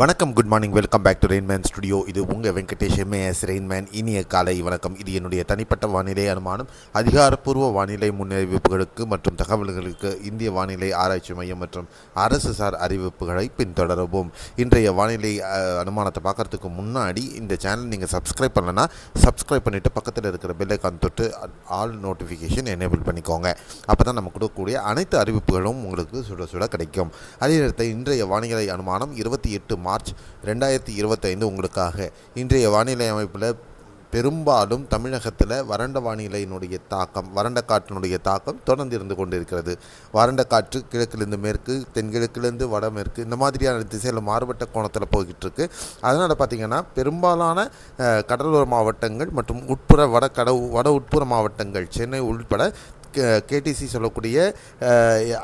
வணக்கம் good morning welcome back to Rainman studio இது உங்கள் வெங்கடேஷ் எம்ஏஎஸ் ரெயின்மேன் இனிய காலை வணக்கம். இது என்னுடைய தனிப்பட்ட வானிலை அனுமானம். அதிகாரப்பூர்வ வானிலை முன்னறிவிப்புகளுக்கு மற்றும் தகவல்களுக்கு இந்திய வானிலை ஆராய்ச்சி மையம் மற்றும் அரசு சார் அறிவிப்புகளை பின்தொடரவும். இன்றைய வானிலை அனுமானத்தை பார்க்கறதுக்கு முன்னாடி இந்த சேனல் நீங்கள் சப்ஸ்கிரைப் பண்ணலன்னா சப்ஸ்கிரைப் பண்ணிவிட்டு பக்கத்தில் இருக்கிற பெல்லைக்கான் தொட்டு ஆல் நோட்டிஃபிகேஷன் எனேபிள் பண்ணிக்கோங்க. அப்போ தான் நம்ம கொடுக்கக்கூடிய அனைத்து அறிவிப்புகளும் உங்களுக்கு சுட சுட கிடைக்கும். அதே நேரத்தில் இன்றைய வானிலை அனுமானம் இருபத்தி எட்டு மார்ச் ரெண்டாயிரத்தி இருபத்தைந்து உங்களுக்காக. இன்றைய வானிலை அமைப்பில் பெரும்பாலும் தமிழகத்தில் வறண்ட வானிலையினுடைய தாக்கம் வறண்ட காற்றினுடைய தாக்கம் தொடர்ந்து இருந்து கொண்டிருக்கிறது. வறண்ட காற்று கிழக்கிலிருந்து மேற்கு தென்கிழக்கிலிருந்து வடமேற்கு இந்த மாதிரியான திசையில் மாறுபட்ட கோணத்தில் போய்கிட்டு இருக்கு அதனால் பார்த்திங்கன்னா பெரும்பாலான கடலோர மாவட்டங்கள் மற்றும் உட்புற வட கட வட உட்புற மாவட்டங்கள் சென்னை உள்பட கேடிசி சொல்லக்கூடிய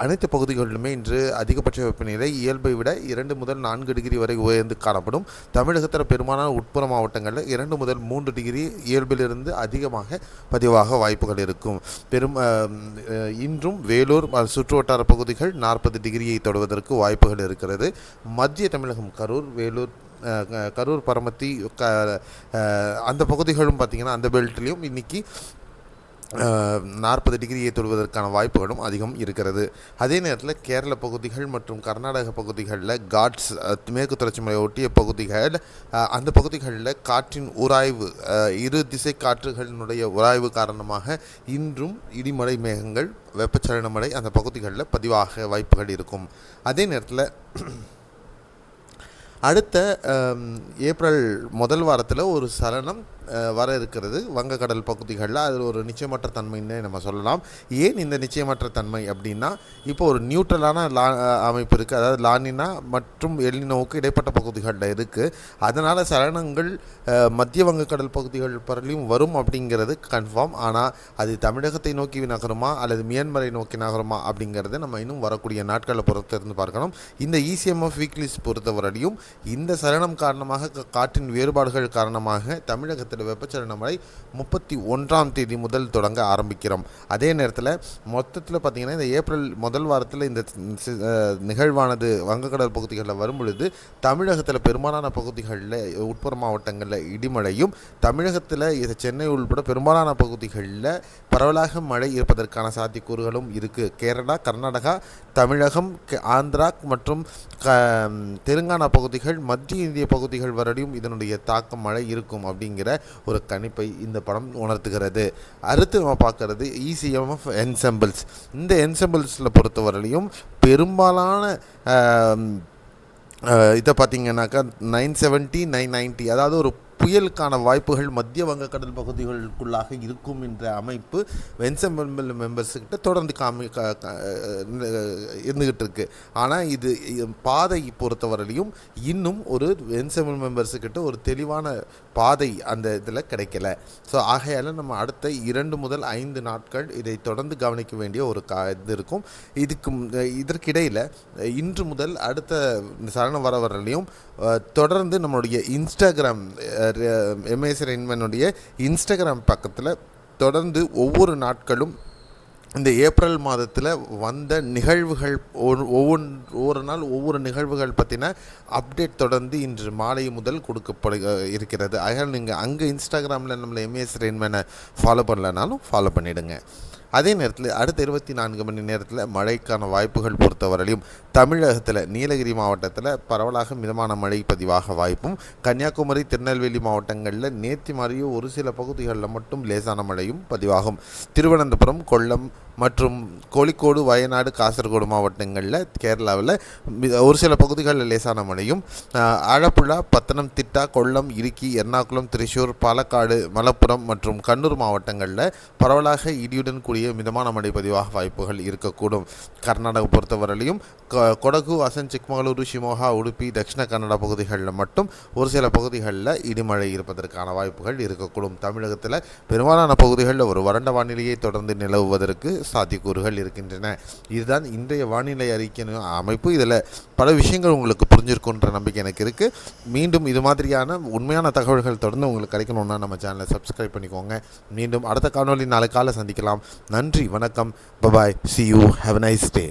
அனைத்து பகுதிகளிலுமே இன்று அதிகபட்ச வெப்பநிலை இயல்பை விட இரண்டு முதல் நான்கு டிகிரி வரை உயர்ந்து காணப்படும். தமிழகத்தில் பெரும்பாலான உட்புற மாவட்டங்களில் இரண்டு முதல் மூன்று டிகிரி இயல்பிலிருந்து அதிகமாக பதிவாக வாய்ப்புகள் இருக்கும். பெரும் இன்றும் வேலூர் சுற்று சுற்றுவட்டார பகுதிகள் நாற்பது டிகிரியை தொடுவதற்கு வாய்ப்புகள் இருக்கிறது. மத்திய தமிழகம் கரூர் வேலூர் கரூர் பரமத்தி க அந்த பகுதிகளும் பார்த்திங்கன்னா அந்த பெல்ட்லேயும் இன்றைக்கி நாற்பது டிகிரியை தொடுவதற்கான வாய்ப்புகளும் அதிகம் இருக்கிறது. அதே நேரத்தில் கேரள பகுதிகள் மற்றும் கர்நாடக பகுதிகளில் காட்ஸ் மேற்கு தொடர்ச்சி மலை ஒட்டிய பகுதிகள் அந்த பகுதிகளில் காற்றின் உராய்வு இரு திசை காற்றுகளினுடைய உராய்வு காரணமாக இன்றும் இடிமலை மேகங்கள் வெப்பச்சலன மழை அந்த பகுதிகளில் பதிவாக வாய்ப்புகள் இருக்கும். அதே நேரத்தில் அடுத்த ஏப்ரல் முதல் வாரத்தில் ஒரு சலனம் வர இருக்கிறது. வங்கக்கடல் பகுதிகளில் அது ஒரு நிச்சயமற்ற தன்மைன்னே நம்ம சொல்லலாம். ஏன் இந்த நிச்சயமற்ற தன்மை அப்படின்னா இப்போ ஒரு நியூட்ரலான லா அமைப்பு இருக்குது அதாவது லானினா மற்றும் எல்லினோவுக்கு இடைப்பட்ட பகுதிகளில் இருக்குது அதனால் சலனங்கள் மத்திய வங்கக்கடல் பகுதிகள் பரலையும் வரும் அப்படிங்கிறது கன்ஃபார்ம் ஆனால் அது தமிழகத்தை நோக்கி நகருமா? அல்லது மியான்மரை நோக்கி நகருமா? அப்படிங்கிறது நம்ம இன்னும் வரக்கூடிய நாட்களை பொறுத்திருந்து பார்க்கணும். இந்த இசிஎம்எஃப் வீக்லிஸ் பொறுத்தவரையிலும் இந்த சலனம் காரணமாக காற்றின் வேறுபாடுகள் காரணமாக தமிழகத்தில் வெப்பச்சலன மழை முப்பத்தி ஒன்றாம் தேதி முதல் தொடங்க ஆரம்பிக்கிறோம். அதே நேரத்தில் மொத்தத்தில் பார்த்திங்கன்னா இந்த ஏப்ரல் முதல் வாரத்தில் இந்த நிகழ்வானது வங்கக்கடல் பகுதிகளில் வரும் பொழுது தமிழகத்தில் பெரும்பாலான பகுதிகளில் உட்புற மாவட்டங்களில் இடிமழையும் தமிழகத்தில் இது சென்னை உள்பட பெரும்பாலான பகுதிகளில் பரவலாக மழை இருப்பதற்கான சாத்தியக்கூறுகளும் இருக்குது கேரளா கர்நாடகா தமிழகம் ஆந்திரா மற்றும் க தெலுங்கானா பகுதிகள் மத்திய இந்திய பகுதிகள் வரையும் இதனுடைய தாக்கம் மழை இருக்கும் அப்படிங்கிற ஒரு கணிப்பை இந்த படம் உணர்த்துகிறது. அடுத்து நம்ம பார்க்கறது இசிஎம்எஃப் என்சம்பிள்ஸ் இந்த என்சம்பிள்ஸில் பொறுத்தவரையிலையும் பெரும்பாலான இதை பார்த்தீங்கன்னாக்கா நைன் செவன்ட்டி நைன் நைன்ட்டி அதாவது ஒரு புயலுக்கான வாய்ப்புகள் மத்திய வங்கக்கடல் பகுதிகளுக்குள்ளாக இருக்கும் என்ற அமைப்பு வென்செம்பல் மெம்பர்ஸ்கிட்ட தொடர்ந்து காமி இருந்துகிட்டு இருக்கு. ஆனால் இது பாதை பொறுத்தவரையிலையும் இன்னும் ஒரு வென்செம்பல் மெம்பர்ஸுக்கிட்ட ஒரு தெளிவான பாதை அந்த இதில் கிடைக்கல. ஸோ ஆகையால் நம்ம அடுத்த இரண்டு முதல் ஐந்து நாட்கள் இதை தொடர்ந்து கவனிக்க வேண்டிய ஒரு கா இது இருக்கும். இதுக்கு இதற்கிடையில் இன்று முதல் அடுத்த சரணம் வர வரலையும் தொடர்ந்து நம்மளுடைய இன்ஸ்டாகிராம் எம்ஏஎஸ் ரெயின்மேனுடைய இன்ஸ்டாகிராம் பக்கத்தில் தொடர்ந்து ஒவ்வொரு நாட்களும் இந்த ஏப்ரல் மாதத்தில் வந்த நிகழ்வுகள் ஒரு- ஒவ்வொன் ஒவ்வொரு நாள் ஒவ்வொரு நிகழ்வுகள் பற்றின அப்டேட் தொடர்ந்து இன்று மாலை முதல் கொடுக்கப்படு இருக்கிறது. அதனால் நீங்கள் அங்கே இன்ஸ்டாகிராமில் நம்மளை எம்ஏஎஸ் ரெயின்மேனை ஃபாலோ பண்ணலனாலும் ஃபாலோ பண்ணிவிடுங்க அதே நேரத்தில் அடுத்த இருபத்தி நான்கு மணி நேரத்தில் மழைக்கான வாய்ப்புகள் பொறுத்தவரையிலும் தமிழகத்தில் நீலகிரி மாவட்டத்தில் பரவலாக மிதமான மழை பதிவாக வாய்ப்பும் கன்னியாகுமரி திருநெல்வேலி மாவட்டங்களில் நேற்று மாதிரியும் ஒரு சில பகுதிகளில் மட்டும் லேசான மழையும் பதிவாகும். திருவனந்தபுரம் கொல்லம் மற்றும் கோழிக்கோடு வயநாடு காசர்கோடு மாவட்டங்களில் கேரளாவில் மி- ஒரு சில பகுதிகளில் லேசான மழையும் ஆஹ், ஆலப்புழா பத்தனம்திட்டா கொல்லம் இடுக்கி எர்ணாகுளம் திரிசூர் பாலக்காடு மலப்புரம் மற்றும் கண்ணூர் மாவட்டங்களில் பரவலாக இடியுடன் கூடிய மிதமான மழை பதிவாக வாய்ப்புகள் இருக்கக்கூடும். கர்நாடகா பொறுத்தவரையிலும் கொ- கொடகு அசன் சிக்மகளூரு ஷிமோகா உடுப்பி தட்சிண கன்னடா பகுதிகளில் மட்டும் ஒரு சில பகுதிகளில் இடிமழை இருப்பதற்கான வாய்ப்புகள் இருக்கக்கூடும். தமிழகத்தில் பெரும்பாலான பகுதிகளில் ஒரு வறண்ட வானிலையை தொடர்ந்து நிலவுவதற்கு சாத்தியக்கூறுகள் இருக்கின்றன. இதுதான் இன்றைய வானிலை அறிக்கை அமைப்பு. இதில் பல விஷயங்கள் உங்களுக்கு புரிஞ்சிருக்குன்ற நம்பிக்கை எனக்கு இருக்குது மீண்டும் இது மாதிரியான உண்மையான தகவல்கள் தொடர்ந்து உங்களுக்கு கிடைக்கணும்னா நம்ம சேனலை சப்ஸ்கிரைப் பண்ணிக்கோங்க. மீண்டும் அடுத்த காணொளி நாளை காலை சந்திக்கலாம். நன்றி வணக்கம். Bye bye see you have nice day